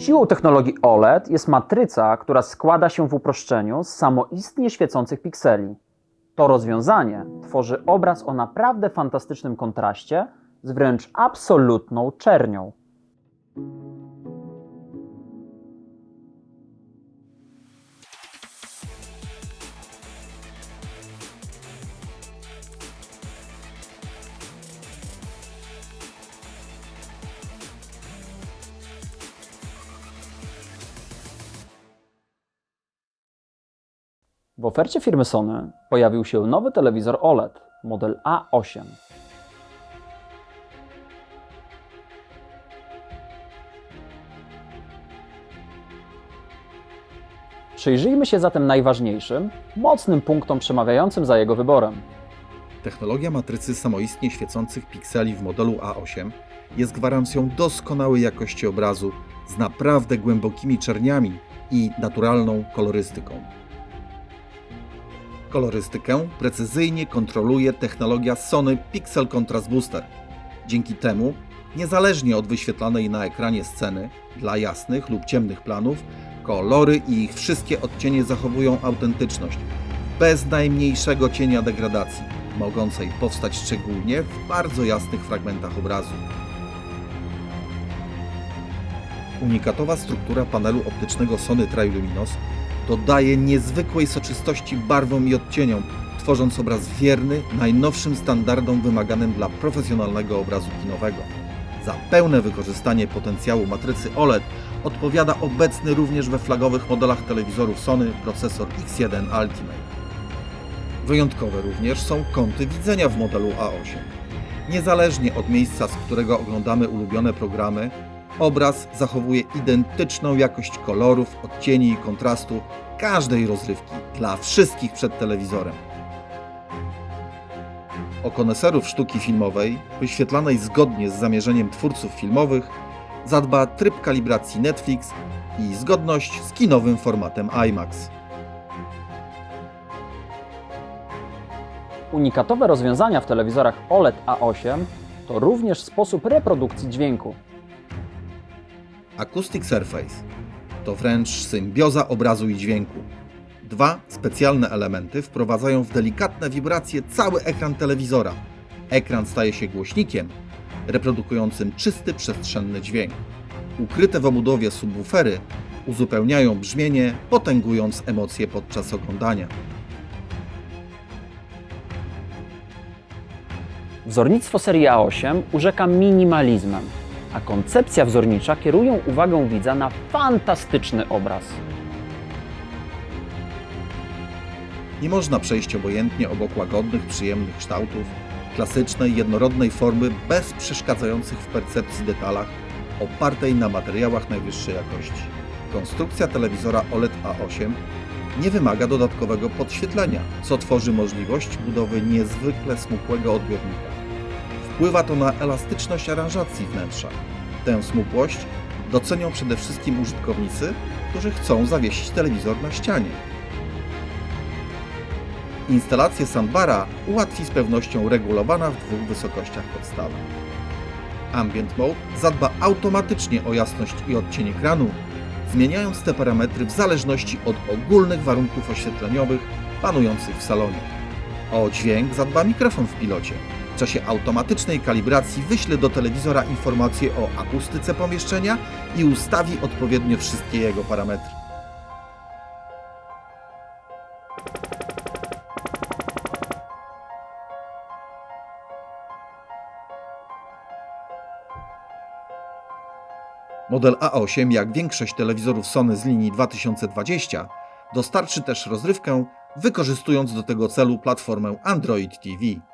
Siłą technologii OLED jest matryca, która składa się w uproszczeniu z samoistnie świecących pikseli. To rozwiązanie tworzy obraz o naprawdę fantastycznym kontraście z wręcz absolutną czernią. W ofercie firmy Sony pojawił się nowy telewizor OLED, model A8. Przyjrzyjmy się zatem najważniejszym, mocnym punktom przemawiającym za jego wyborem. Technologia matrycy samoistnie świecących pikseli w modelu A8 jest gwarancją doskonałej jakości obrazu z naprawdę głębokimi czerniami i naturalną kolorystyką. Kolorystykę precyzyjnie kontroluje technologia Sony Pixel Contrast Booster. Dzięki temu, niezależnie od wyświetlanej na ekranie sceny, dla jasnych lub ciemnych planów, kolory i ich wszystkie odcienie zachowują autentyczność, bez najmniejszego cienia degradacji, mogącej powstać szczególnie w bardzo jasnych fragmentach obrazu. Unikatowa struktura panelu optycznego Sony Triluminos dodaje niezwykłej soczystości barwom i odcieniom, tworząc obraz wierny najnowszym standardom wymaganym dla profesjonalnego obrazu kinowego. Za pełne wykorzystanie potencjału matrycy OLED odpowiada obecny również we flagowych modelach telewizorów Sony procesor X1 Ultimate. Wyjątkowe również są kąty widzenia w modelu A8. Niezależnie od miejsca, z którego oglądamy ulubione programy, obraz zachowuje identyczną jakość kolorów, odcieni i kontrastu każdej rozrywki dla wszystkich przed telewizorem. O koneserów sztuki filmowej, wyświetlanej zgodnie z zamierzeniem twórców filmowych, zadba tryb kalibracji Netflix i zgodność z kinowym formatem IMAX. Unikatowe rozwiązania w telewizorach OLED A8 to również sposób reprodukcji dźwięku. Acoustic Surface to wręcz symbioza obrazu i dźwięku. Dwa specjalne elementy wprowadzają w delikatne wibracje cały ekran telewizora. Ekran staje się głośnikiem, reprodukującym czysty przestrzenny dźwięk. Ukryte w obudowie subwoofery uzupełniają brzmienie, potęgując emocje podczas oglądania. Wzornictwo serii A8 urzeka minimalizmem, a koncepcja wzornicza kieruje uwagę widza na fantastyczny obraz. Nie można przejść obojętnie obok łagodnych, przyjemnych kształtów, klasycznej, jednorodnej formy bez przeszkadzających w percepcji detalach, opartej na materiałach najwyższej jakości. Konstrukcja telewizora OLED A8 nie wymaga dodatkowego podświetlenia, co tworzy możliwość budowy niezwykle smukłego odbiornika. Wpływa to na elastyczność aranżacji wnętrza. Tę smukłość docenią przede wszystkim użytkownicy, którzy chcą zawiesić telewizor na ścianie. Instalację soundbara ułatwi z pewnością regulowana w dwóch wysokościach podstawy. Ambient Mode zadba automatycznie o jasność i odcień ekranu, zmieniając te parametry w zależności od ogólnych warunków oświetleniowych panujących w salonie. O dźwięk zadba mikrofon w pilocie. Czasie automatycznej kalibracji wyśle do telewizora informacje o akustyce pomieszczenia i ustawi odpowiednio wszystkie jego parametry. Model A8, jak większość telewizorów Sony z linii 2020, dostarczy też rozrywkę, wykorzystując do tego celu platformę Android TV.